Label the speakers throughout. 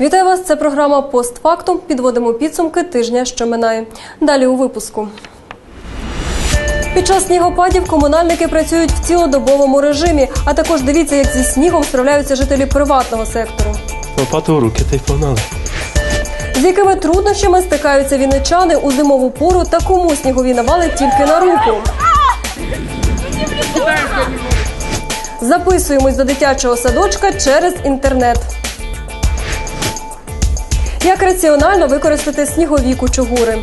Speaker 1: Вітаю вас! Це програма «Постфактум». Підводимо підсумки тижня, що минає. Далі у випуску. Під час снігопадів комунальники працюють в цілодобовому режимі. А також дивіться, як зі снігом справляються жителі приватного сектору.
Speaker 2: Лопату в руки та й погнали.
Speaker 1: З якими труднощами стикаються вінничани у зимову пору та кому снігові навали тільки на руку. Записуємось до дитячого садочка через інтернет. Як раціонально використати снігові кучугури?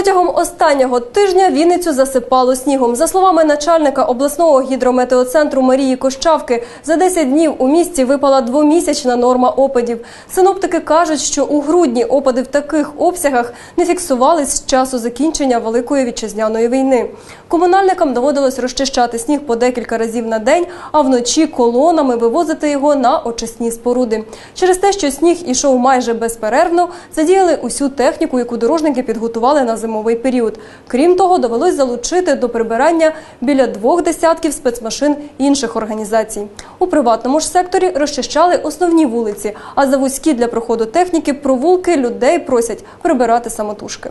Speaker 1: Протягом останнього тижня Вінницю засипало снігом. За словами начальника обласного гідрометеоцентру Марії Кощавки, за 10 днів у місті випала двомісячна норма опадів. Синоптики кажуть, що у грудні опади в таких обсягах не фіксувались з часу закінчення Великої вітчизняної війни. Комунальникам доводилось розчищати сніг по декілька разів на день, а вночі колонами вивозити його на очисні споруди. Через те, що сніг ішов майже безперервно, задіяли усю техніку, яку дорожники підготували на зимовий період. Крім того, довелось залучити до прибирання біля двох десятків спецмашин інших організацій. У приватному ж секторі розчищали основні вулиці, а за вузькі для проходу техніки провулки людей просять прибирати самотужки.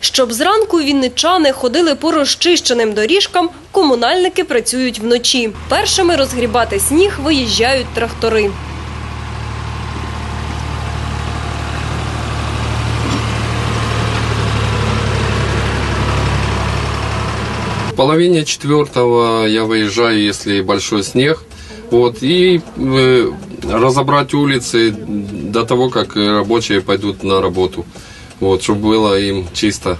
Speaker 1: Щоб зранку вінничани ходили по розчищеним доріжкам, комунальники працюють вночі. Першими розгрібати сніг виїжджають трактори.
Speaker 3: половине четвертого я выезжаю, если большой снег, вот, и э, разобрать улицы до того, как рабочие пойдут на работу, вот, чтобы было им чисто.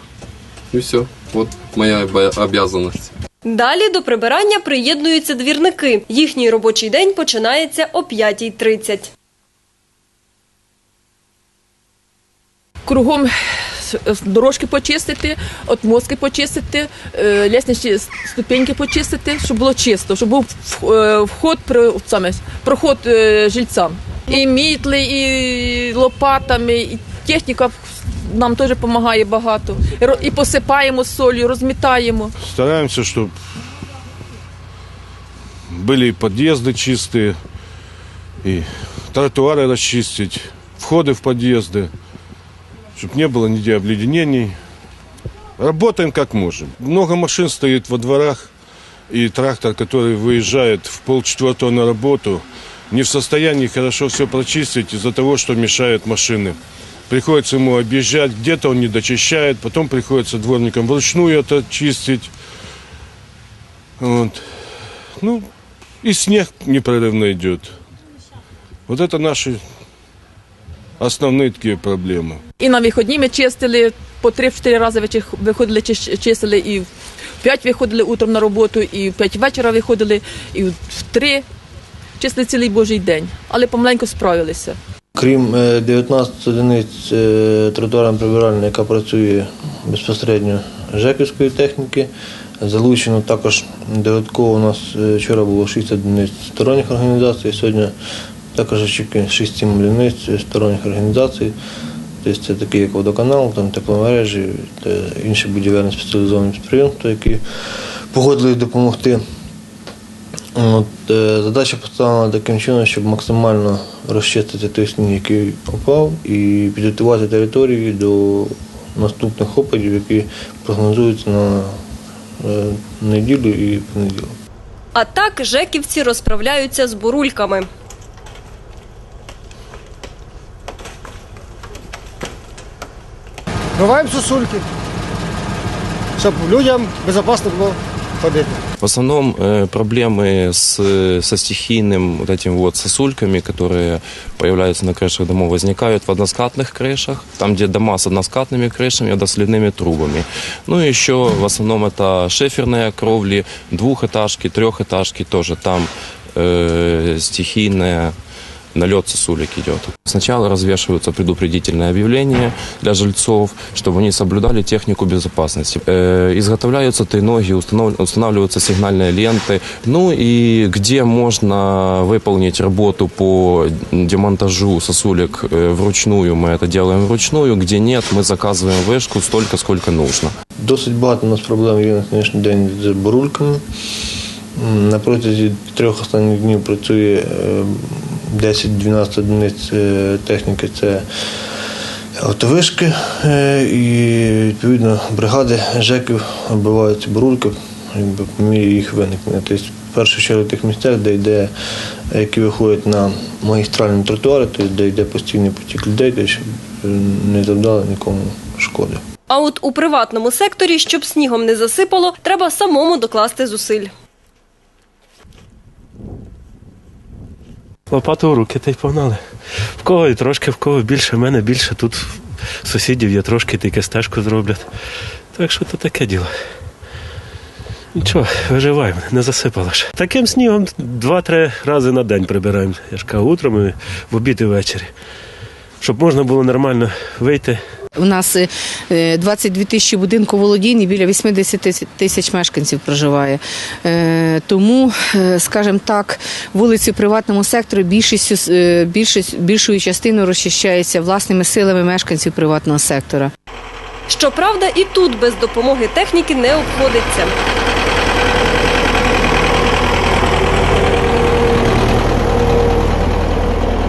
Speaker 3: И все. Вот моя оба- обязанность.
Speaker 1: Далі до прибирання приєднуються двірники. Їхній робочий день починається о 5.30.
Speaker 4: кругом с- с- дорожки почистити, отмостки почистити, е, лісничні с- ступеньки почистити, щоб було чисто, щоб був в- е, вход при саме проход е, жильцям. І мітли, і лопатами, і техніка нам теж допомагає багато. І ро- І посипаємо солью, розмітаємо.
Speaker 5: Стараемся, чтобы были и подъезды чистые, и тротуары расчистить, входы в подъезды, Чтобы не было нигде обледенений. Работаем как можем. Много машин стоит во дворах, и трактор, который выезжает в полчетвертого на работу, не в состоянии хорошо все прочистить из-за того, что мешают машины. Приходится ему объезжать, где-то он не дочищает, потом приходится дворникам вручную это чистить. Вот. Ну, и снег непрерывно идет. Вот это наши основные такие проблемы.
Speaker 4: І на виходні ми чистили по 3-4 рази виходили, чистили, і в 5 виходили утром на роботу, і в 5 вечора виходили, і в 3 чистили цілий божий день. Але помаленьку справилися.
Speaker 6: Крім е, 19 одиниць е, тротуарно прибиральна, яка працює безпосередньо ЖЕКівської техніки, залучено також додатково у нас е, вчора було 6 одиниць сторонніх організацій, сьогодні також очікує 6-7 сторонніх організацій. Тобто це такі, як водоканал, там тепломережі та інші будівельні спеціалізовані підприємства, які погодились допомогти. От, е, задача поставлена таким чином, щоб максимально розчистити той сніг, який опав, і підготувати територію до наступних опадів, які прогнозуються на е, неділю і понеділок.
Speaker 1: А так жеківці розправляються з бурульками.
Speaker 7: Буваємо сосульки, щоб людям безпечно було ходити.
Speaker 2: В основном э, проблемы с, со стихийным вот этим вот сосульками, которые появляются на крышах домов, возникают в односкатных крышах, там, где дома с односкатными крышами, водосливными трубами. Ну и еще в основном это шиферные кровли, двухэтажки, трехэтажки тоже там э, стихийная налет сосулек идет. Сначала развешиваются предупредительные объявления для жильцов, чтобы они соблюдали технику безопасности. Э, изготовляются треноги, установ- устанавливаются сигнальные ленты. Ну и где можно выполнить работу по демонтажу сосулек э, вручную, мы это делаем вручную. Где нет, мы заказываем вышку столько, сколько нужно.
Speaker 6: Досить багато у нас проблем є на сьогоднішній день з бурульками. М, На протязі трьох останніх днів працює е, 10-12 одиниць е, техніки. Це автовишки е, і відповідно бригади ЖЕКів оббивають бурульки, якби по їх виникнення. Тобто, в першу чергу в тих місцях, де йде, які виходять на магістральні тротуари, тобто, де йде постійний потік людей, тобто, щоб е, не завдали нікому шкоди.
Speaker 1: А от у приватному секторі, щоб снігом не засипало, треба самому докласти зусиль.
Speaker 8: Лопату в руки та й погнали. В кого і трошки, в кого більше, в мене більше. Тут сусідів є трошки, тільки стежку зроблять. Так що то таке діло. Нічого, виживаємо, не засипало ж. Таким снігом два-три рази на день прибираємо. Я ж кажу, утром і в обід і ввечері. Щоб можна було нормально вийти,
Speaker 9: У нас е, 22 тисячі будинку володінь і біля 80 тисяч мешканців проживає. Е, Тому, е, скажімо так, вулиці в приватному секторі більшістю, е, більшість, більшою частиною розчищаються власними силами мешканців приватного сектора.
Speaker 1: Щоправда, і тут без допомоги техніки не обходиться.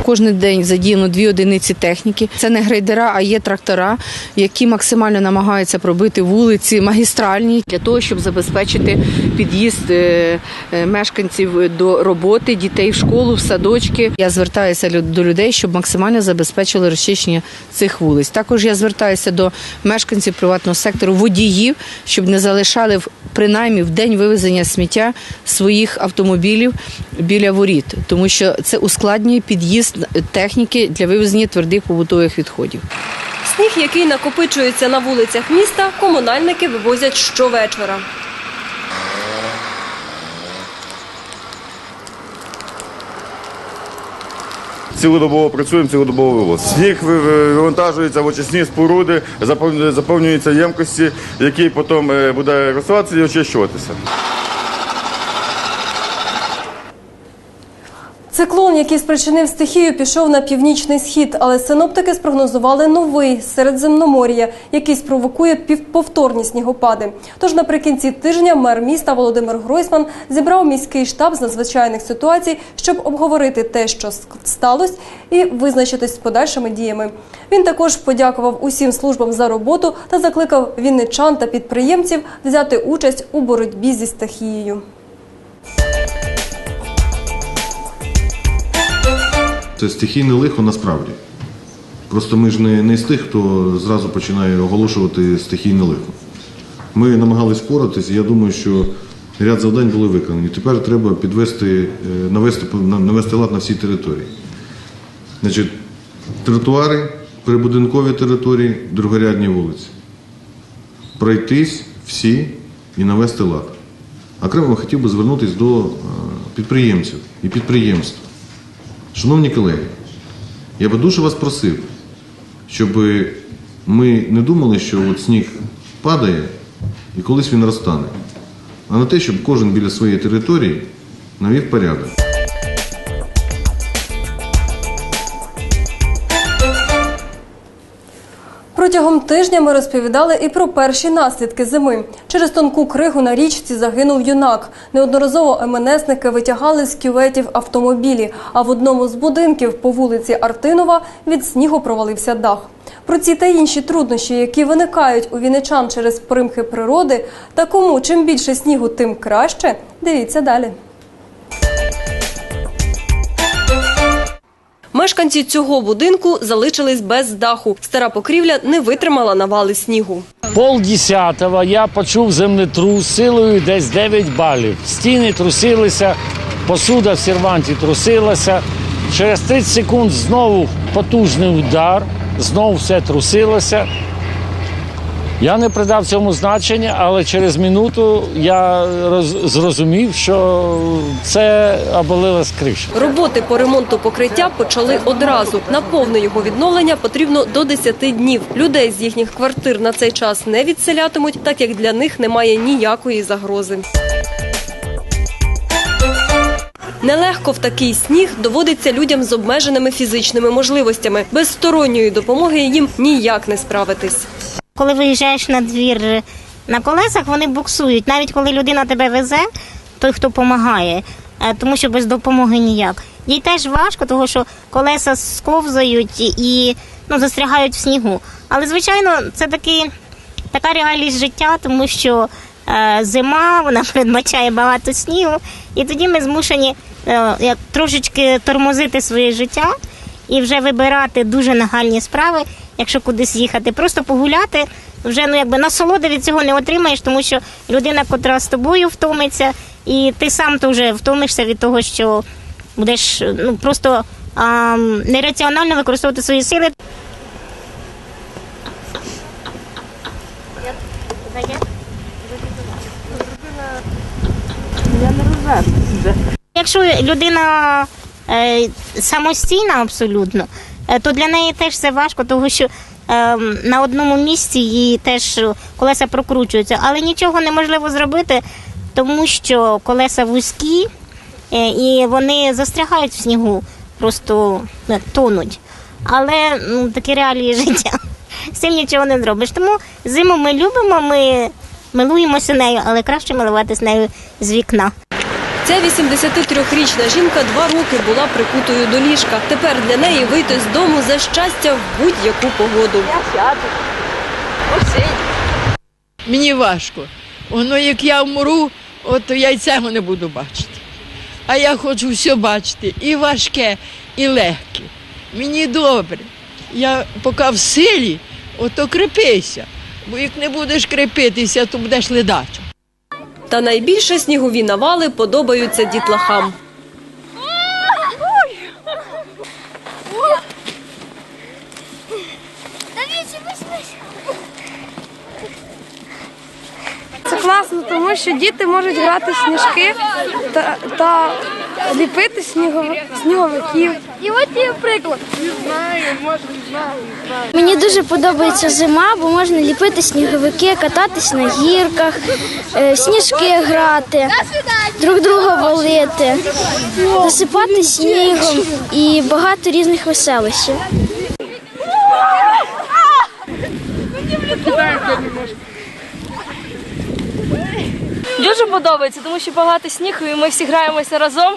Speaker 9: Кожен день задіяно дві одиниці техніки. Це не грейдера, а є трактора, які максимально намагаються пробити вулиці магістральні для того, щоб забезпечити під'їзд е, е, мешканців до роботи, дітей в школу, в садочки. Я звертаюся до людей, щоб максимально забезпечили розчищення цих вулиць. Також я звертаюся до мешканців приватного сектору, водіїв, щоб не залишали в- принаймні в день вивезення сміття своїх автомобілів біля воріт, тому що це ускладнює під'їзд техніки для вивезення твердих побутових відходів.
Speaker 1: Сніг, який накопичується на вулицях міста, комунальники вивозять щовечора.
Speaker 10: Цілодобово працюємо, цілодобово вивозимо. Сніг ви- ви- вивантажується в очисні споруди, запов- заповнюються ємкості, які потім е, буде розсуватися і очищуватися.
Speaker 1: Циклон, який спричинив стихію, пішов на північний схід, але синоптики спрогнозували новий середземномор'я, який спровокує півповторні снігопади. Тож наприкінці тижня мер міста Володимир Гройсман зібрав міський штаб з надзвичайних ситуацій, щоб обговорити те, що сталося, і визначитись з подальшими діями. Він також подякував усім службам за роботу та закликав вінничан та підприємців взяти участь у боротьбі зі стихією.
Speaker 11: Це стихійне лихо насправді. Просто ми ж не, не з тих, хто зразу починає оголошувати стихійне лихо. Ми намагались впоратися, я думаю, що ряд завдань були виконані. Тепер треба підвести, е, навести, навести лад на всій території. Значить, тротуари, прибудинкові території, другорядні вулиці. Пройтись всі і навести лад. Окремо хотів би звернутися до е, підприємців і підприємств. Шановні колеги, я би дуже вас просив, щоб ми не думали, що от сніг падає і колись він розтане, а на те, щоб кожен біля своєї території навів порядок.
Speaker 1: Протягом тижня ми розповідали і про перші наслідки зими. Через тонку кригу на річці загинув юнак. Неодноразово МНСники витягали з кюветів автомобілі, а в одному з будинків по вулиці Артинова від снігу провалився дах. Про ці та інші труднощі, які виникають у віничан через примхи природи, та кому чим більше снігу, тим краще. Дивіться далі. Мешканці цього будинку залишились без даху. Стара покрівля не витримала навали снігу.
Speaker 12: Пол десятого я почув землетрус силою десь 9 балів. Стіни трусилися, посуда в серванті трусилася. Через 30 секунд знову потужний удар, знову все трусилося. Я не придав цьому значення, але через минуту я роз- зрозумів, що це обвалилась криша.
Speaker 1: Роботи по ремонту покриття почали одразу. На повне його відновлення потрібно до 10 днів. Людей з їхніх квартир на цей час не відселятимуть, так як для них немає ніякої загрози. Нелегко в такий сніг доводиться людям з обмеженими фізичними можливостями. Без сторонньої допомоги їм ніяк не справитись.
Speaker 13: Коли виїжджаєш на двір На колесах вони буксують, навіть коли людина тебе везе, той, хто допомагає, тому що без допомоги ніяк. Їй теж важко, тому що колеса сковзають і ну, застрягають в снігу. Але, звичайно, це таки, така реальність життя, тому що е, зима вона передбачає багато снігу, і тоді ми змушені е, трошечки тормозити своє життя і вже вибирати дуже нагальні справи, якщо кудись їхати. Просто погуляти, вже ну якби насолоди від цього не отримаєш, тому що людина, котра з тобою втомиться, і ти сам то вже втомишся від того, що будеш ну просто а, нераціонально використовувати свої сили. Якщо людина е, самостійна абсолютно, то для неї теж це важко, тому що е, на одному місці її теж колеса прокручуються, але нічого неможливо зробити, тому що колеса вузькі е, і вони застрягають в снігу, просто е, тонуть. Але ну, такі реалії життя. З цим нічого не зробиш. Тому зиму ми любимо, ми милуємося нею, але краще милуватися нею з вікна.
Speaker 1: Ця 83-річна жінка два роки була прикутою до ліжка. Тепер для неї вийти з дому за щастя в будь-яку погоду.
Speaker 14: Мені важко. Воно як я вмру, от я й цього не буду бачити. А я хочу все бачити і важке, і легке. Мені добре. Я поки в силі, ото крепися. Бо як не будеш крепитися, то будеш ледачим.
Speaker 1: Та найбільше снігові навали подобаються дітлахам.
Speaker 15: Це класно, тому що діти можуть грати сніжки та, та ліпити снігови- сніговиків. І от є приклад. Не знаю, може, не знаю. не знаю.
Speaker 16: Мені дуже подобається зима, бо можна ліпити сніговики, кататись на гірках, е, сніжки грати, друг друга валити, засипати снігом і багато різних веселощів.
Speaker 15: Дуже подобається, тому що багато снігу, і ми всі граємося разом.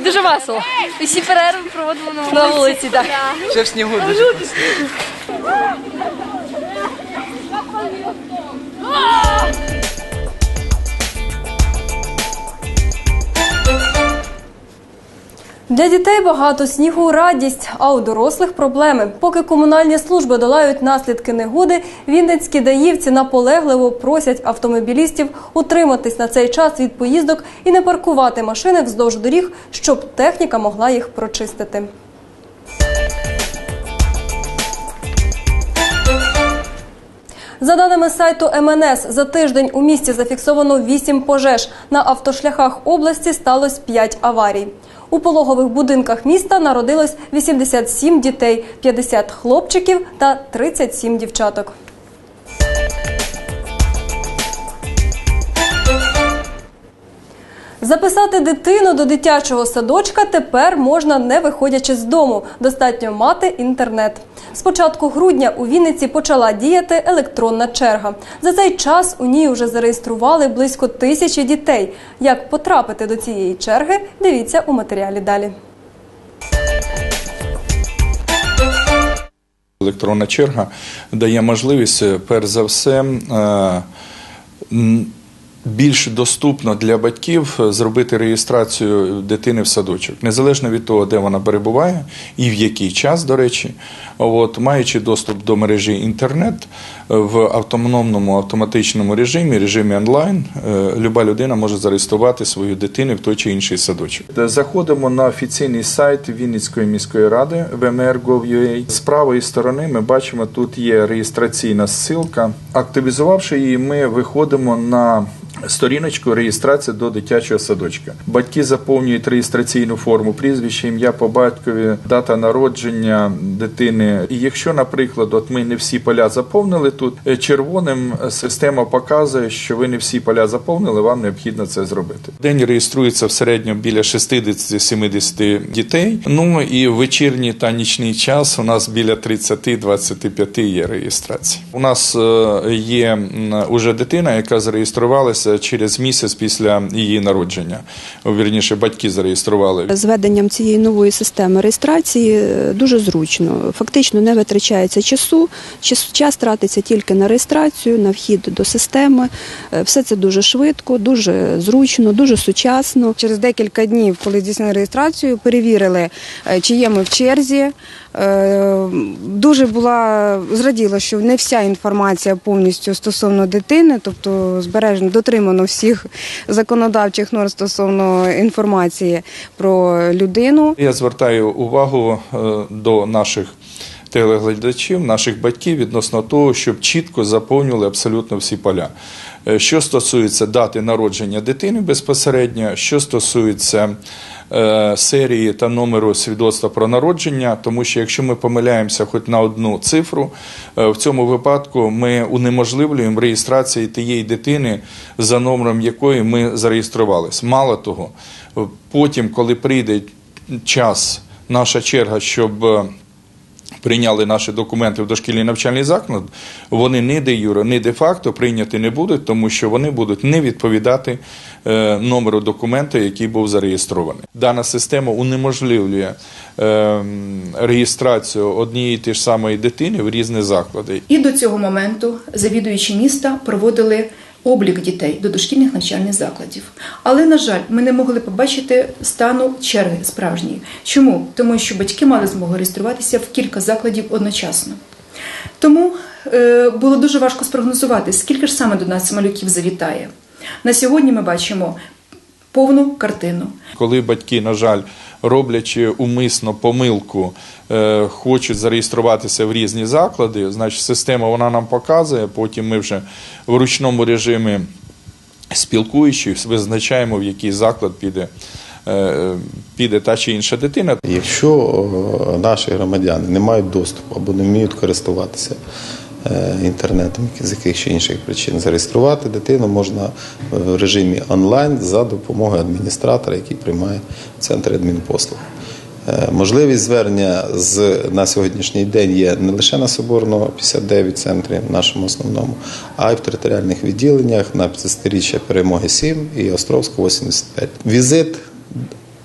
Speaker 15: І дуже весело. І всі перерви проводимо на вулиці.
Speaker 1: На вулиці, так.
Speaker 15: Ще в снігу дуже.
Speaker 1: Для дітей багато снігу радість, а у дорослих проблеми. Поки комунальні служби долають наслідки негоди, вінницькі даївці наполегливо просять автомобілістів утриматись на цей час від поїздок і не паркувати машини вздовж доріг, щоб техніка могла їх прочистити. За даними сайту МНС, за тиждень у місті зафіксовано 8 пожеж. На автошляхах області сталося 5 аварій. У пологових будинках міста народилось 87 дітей, 50 хлопчиків та 37 дівчаток. Записати дитину до дитячого садочка тепер можна не виходячи з дому. Достатньо мати інтернет. З початку грудня у Вінниці почала діяти електронна черга. За цей час у ній вже зареєстрували близько тисячі дітей. Як потрапити до цієї черги, дивіться у матеріалі далі.
Speaker 17: Електронна черга дає можливість, е, перш за все, е, більш доступно для батьків е, зробити реєстрацію дитини в садочок, незалежно від того, де вона перебуває і в який час, до речі, от, маючи доступ до мережі інтернет в автономному автоматичному режимі, режимі онлайн, е, люба людина може зареєструвати свою дитину в той чи інший садочок. Заходимо на офіційний сайт Вінницької міської ради vmr.gov.ua. З правої сторони ми бачимо, тут є реєстраційна ссылка. Активізувавши її, ми виходимо на Сторіночку реєстрація до дитячого садочка. Батьки заповнюють реєстраційну форму прізвище, ім'я по батькові, дата народження дитини. І якщо, наприклад, от ми не всі поля заповнили тут, е, червоним система показує, що ви не всі поля заповнили, вам необхідно це зробити. В День реєструється в середньому біля 60-70 дітей. Ну і в вечірній та нічний час у нас біля 30-25 є реєстрації. У нас е, є уже дитина, яка зареєструвалася через місяць після її народження. Вірніше, батьки зареєстрували.
Speaker 18: З введенням цієї нової системи реєстрації е, дуже зручно. Фактично не витрачається часу. Час, час тратиться тільки на реєстрацію, на вхід до системи. Е, Все це дуже швидко, дуже зручно, дуже сучасно.
Speaker 19: Через декілька днів, коли здійснили реєстрацію, перевірили, е, чи є ми в черзі. Е, Дуже була зраділа, що не вся інформація повністю стосовно дитини, тобто збережено, дотримано всіх законодавчих норм стосовно інформації про людину.
Speaker 17: Я звертаю увагу до наших телеглядачів, наших батьків відносно того, щоб чітко заповнювали абсолютно всі поля. Е, Що стосується дати народження дитини безпосередньо, що стосується е, серії та номеру свідоцтва про народження, тому що якщо ми помиляємося хоч на одну цифру, е, в цьому випадку ми унеможливлюємо реєстрацію тієї дитини, за номером якої ми зареєструвалися. Мало того, потім, коли прийде час, наша черга, щоб прийняли наші документи в дошкільний навчальний заклад, вони ні де юре, ні де факто прийняти не будуть, тому що вони будуть не відповідати е, номеру документа, який був зареєстрований. Дана система унеможливлює е, реєстрацію однієї і тієї ж самої дитини в різні заклади.
Speaker 20: І до цього моменту завідуючі міста проводили облік дітей до дошкільних навчальних закладів. Але, на жаль, ми не могли побачити стану черги справжньої. Чому? Тому що батьки мали змогу реєструватися в кілька закладів одночасно. Тому е, було дуже важко спрогнозувати, скільки ж саме до нас малюків завітає. На сьогодні ми бачимо повну картину.
Speaker 17: Коли батьки, на жаль, роблячи умисно помилку, е, хочуть зареєструватися в різні заклади, значить система вона нам показує. Потім ми вже в ручному режимі спілкуючись, визначаємо, в який заклад піде. е, Піде та чи інша дитина.
Speaker 21: Якщо наші громадяни не мають доступу або не вміють користуватися е, інтернетом з яких чи інших причин, зареєструвати дитину можна в режимі онлайн за допомогою адміністратора, який приймає в центрі адмінпослуг. Е, Можливість звернення з на сьогоднішній день є не лише на Соборного 59 центрі, нашому основному, а й в територіальних відділеннях на 50-річчя перемоги 7 і Островського 85. Візит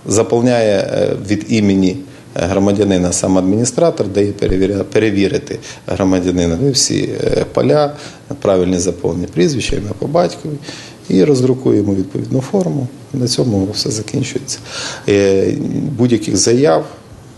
Speaker 21: заповняє е, від імені громадянина сам адміністратор, дає перевірити громадянина всі е, поля, правильні заповнені прізвища, ім'я по батькові. І роздрукуємо відповідну форму. На цьому все закінчується. Е, Будь-яких заяв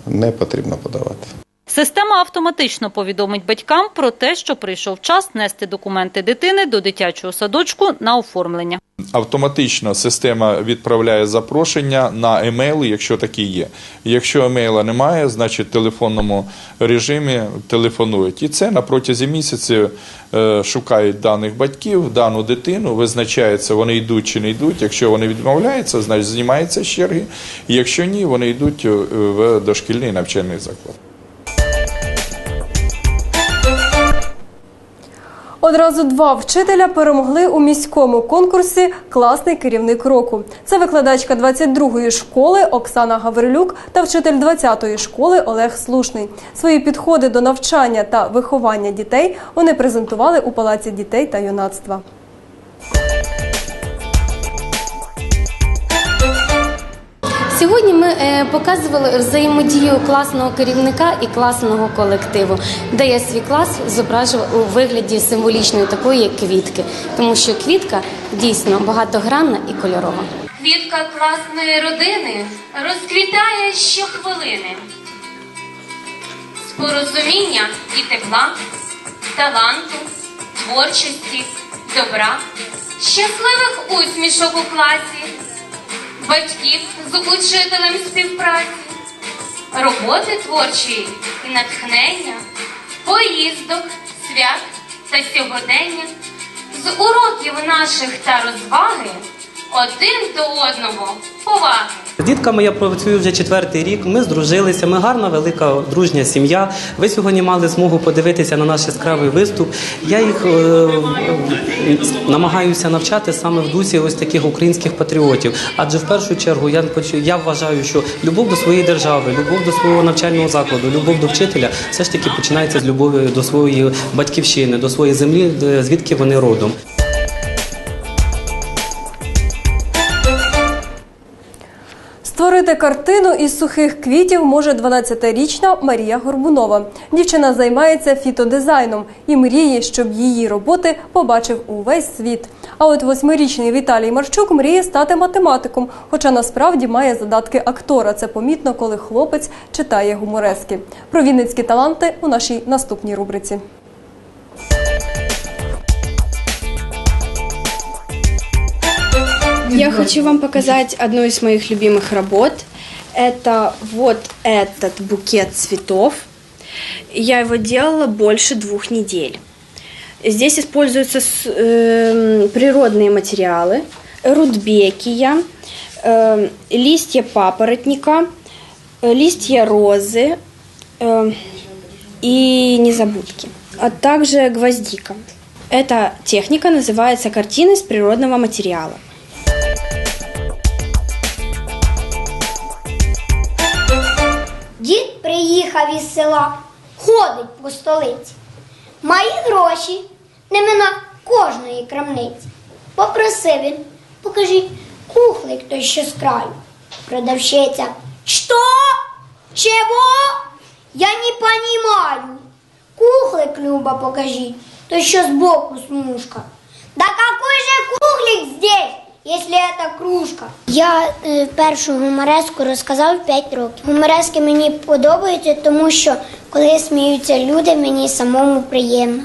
Speaker 21: не потрібно подавати.
Speaker 22: Система автоматично повідомить батькам про те, що прийшов час нести документи дитини до дитячого садочку на оформлення.
Speaker 17: Автоматично система відправляє запрошення на емейли, якщо такі є. Якщо емейла немає, значить в телефонному режимі телефонують. І це на протязі місяця е, шукають даних батьків, дану дитину, визначається, вони йдуть чи не йдуть. Якщо вони відмовляються, значить знімаються з черги. Якщо ні, вони йдуть е, в дошкільний навчальний заклад.
Speaker 1: Одразу два вчителя перемогли у міському конкурсі Класний керівник року. Це викладачка 22-ї школи Оксана Гаврилюк та вчитель 20-ї школи Олег Слушний. Свої підходи до навчання та виховання дітей вони презентували у Палаці дітей та юнацтва.
Speaker 23: Сьогодні ми е, показували взаємодію класного керівника і класного колективу, де я свій клас зображувала у вигляді символічної такої, як квітки, тому що квітка дійсно багатогранна і кольорова.
Speaker 24: Квітка класної родини розквітає щохвилини. З порозуміння і тепла, таланту, творчості, добра, щасливих усмішок у класі, батьків з учителем співпраці, роботи творчої і натхнення, поїздок, свят та сьогодення, з уроків наших та розваги один до одного поваги.
Speaker 25: З дітками я працюю вже четвертий рік. Ми здружилися. Ми гарна, велика дружня сім'я. Ви сьогодні мали змогу подивитися на наш яскравий виступ. Я їх е, намагаюся навчати саме в дусі ось таких українських патріотів. Адже в першу чергу я я вважаю, що любов до своєї держави, любов до свого навчального закладу, любов до вчителя все ж таки починається з любові до своєї батьківщини, до своєї землі, звідки вони родом.
Speaker 1: Створити картину із сухих квітів може 12-річна Марія Горбунова. Дівчина займається фітодизайном і мріє, щоб її роботи побачив увесь світ. А от восьмирічний Віталій Марчук мріє стати математиком, хоча насправді має задатки актора. Це помітно, коли хлопець читає гуморески. Про вінницькі таланти у нашій наступній рубриці.
Speaker 26: Я хочу вам показать одну из моих любимых работ. Это вот этот букет цветов. Я его делала больше двух недель. Здесь используются эм, природные материалы, рудбекия, эм, листья папоротника, э, листья розы эм, и незабудки, а также гвоздика. Эта техника называется картина из природного материала.
Speaker 27: Приїхав із села, ходить по столиці. Має гроші, не мина кожної крамниці. Попросив він, покажіть кухлик той, що з краю. Продавщиця. Що? Чого? Я не понимаю. Кухлик, Люба, покажіть, той, що збоку смужка. Да какой же кухлик здесь, если це кружка? Я е, першу гумореску розказав в 5 років. Гуморески мені подобаються, тому що коли сміються люди, мені самому приємно.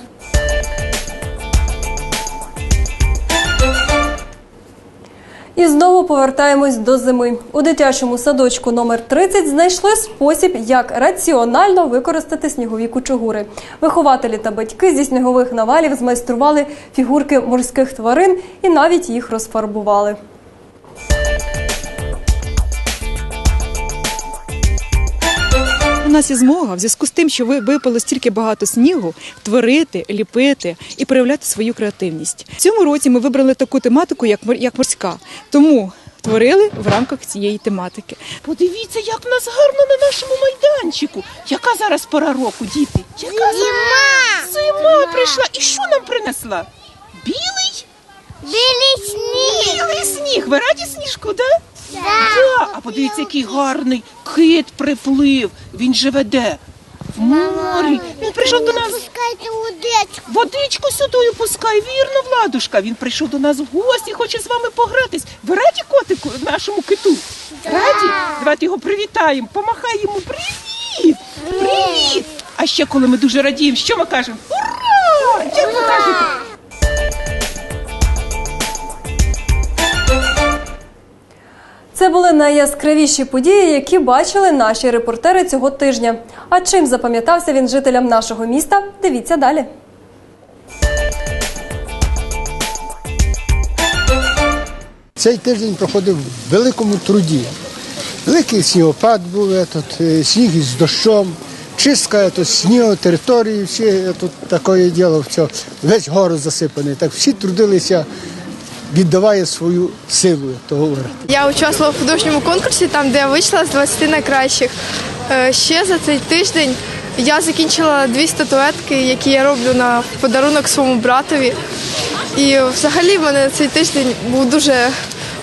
Speaker 1: І знову повертаємось до зими. У дитячому садочку номер 30 знайшли спосіб, як раціонально використати снігові кучугури. Вихователі та батьки зі снігових навалів змайстрували фігурки морських тварин і навіть їх розфарбували.
Speaker 28: Нас є змога в зв'язку з тим, що ви випало стільки багато снігу, творити, ліпити і проявляти свою креативність. В цьому році ми вибрали таку тематику, як мор- як морська. Тому творили в рамках цієї тематики.
Speaker 29: Подивіться, як в нас гарно на нашому майданчику. Яка зараз пора року, діти? Яка Зима! Зима прийшла. І що нам принесла? Білий?
Speaker 27: Білий сніг!
Speaker 29: Білий сніг. Ви раді сніжку, да? Да. А подивіться, який гарний кит приплив. Він живе де? В морі. Він прийшов до нас.
Speaker 27: Пускайте водичку.
Speaker 29: Водичку сюди пускай, вірно, Владушка. Він прийшов до нас в гості, хоче з вами погратись. Ви раді котику нашому киту? Раді? Давайте його привітаємо, помахай йому привіт! Привіт! А ще коли ми дуже радіємо, що ми кажемо? Ура! Як ви кажете?
Speaker 1: Були найяскравіші події, які бачили наші репортери цього тижня. А чим запам'ятався він жителям нашого міста? Дивіться далі.
Speaker 30: Цей тиждень проходив в великому труді. Великий снігопад був, тут, е, сніг із дощом, чистка тут, снігу, території, всі е, тут таке діло, все, весь город засипаний. Так всі трудилися, віддаває свою силу, як то говорять.
Speaker 15: Я участвувала в художньому конкурсі, там де я вийшла з 20 найкращих. Е, Ще за цей тиждень я закінчила дві статуетки, які я роблю на подарунок своєму братові. І взагалі в мене цей тиждень був дуже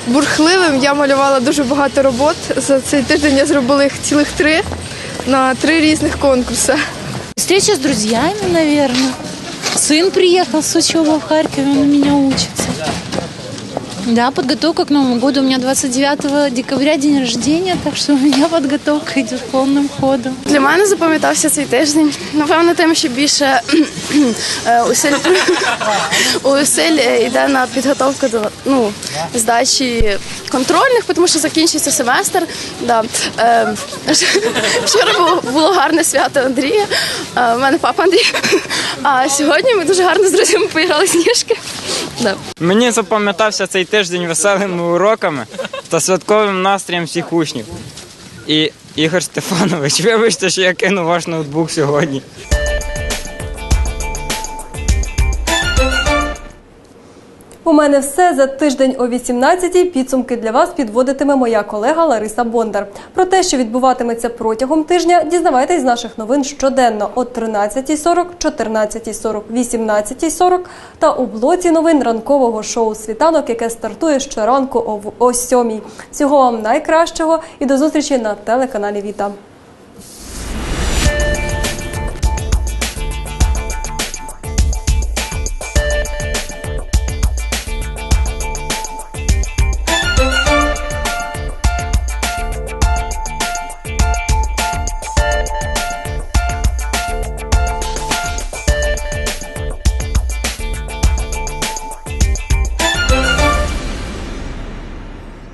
Speaker 15: бурхливим. Я малювала дуже багато робот. За цей тиждень я зробила їх цілих три на три різних конкурси.
Speaker 31: Встреча с друзьями, наверное. Сын приехал с учебы в Харькове, он у меня учится. Да, подготовка к Новому году. У меня 29 декабря день рождения, так что у меня подготовка идет полным ходом.
Speaker 15: Для мене запам'ятався цей тиждень. Напевно, тим, що більше е, усиль, усиль е, йде на підготовку до ну, здачі контрольних, тому що закінчується семестр. Да. Е, Вчора було, гарне свято Андрія. У мене папа Андрій. А сьогодні ми дуже гарно з друзями поіграли сніжки. Да.
Speaker 32: Мені запам'ятався цей тиждень веселими уроками та святковим настроєм всіх учнів. І Ігор Стефанович, вибачте, що я кинув ваш ноутбук сьогодні.
Speaker 1: У мене все за тиждень о 18-й. Підсумки для вас підводитиме моя колега Лариса Бондар. Про те, що відбуватиметься протягом тижня, дізнавайтесь з наших новин щоденно о 13.40, 14.40, 18.40 та у блоці новин ранкового шоу Світанок, яке стартує щоранку о 7 Всього вам найкращого і до зустрічі на телеканалі Віта.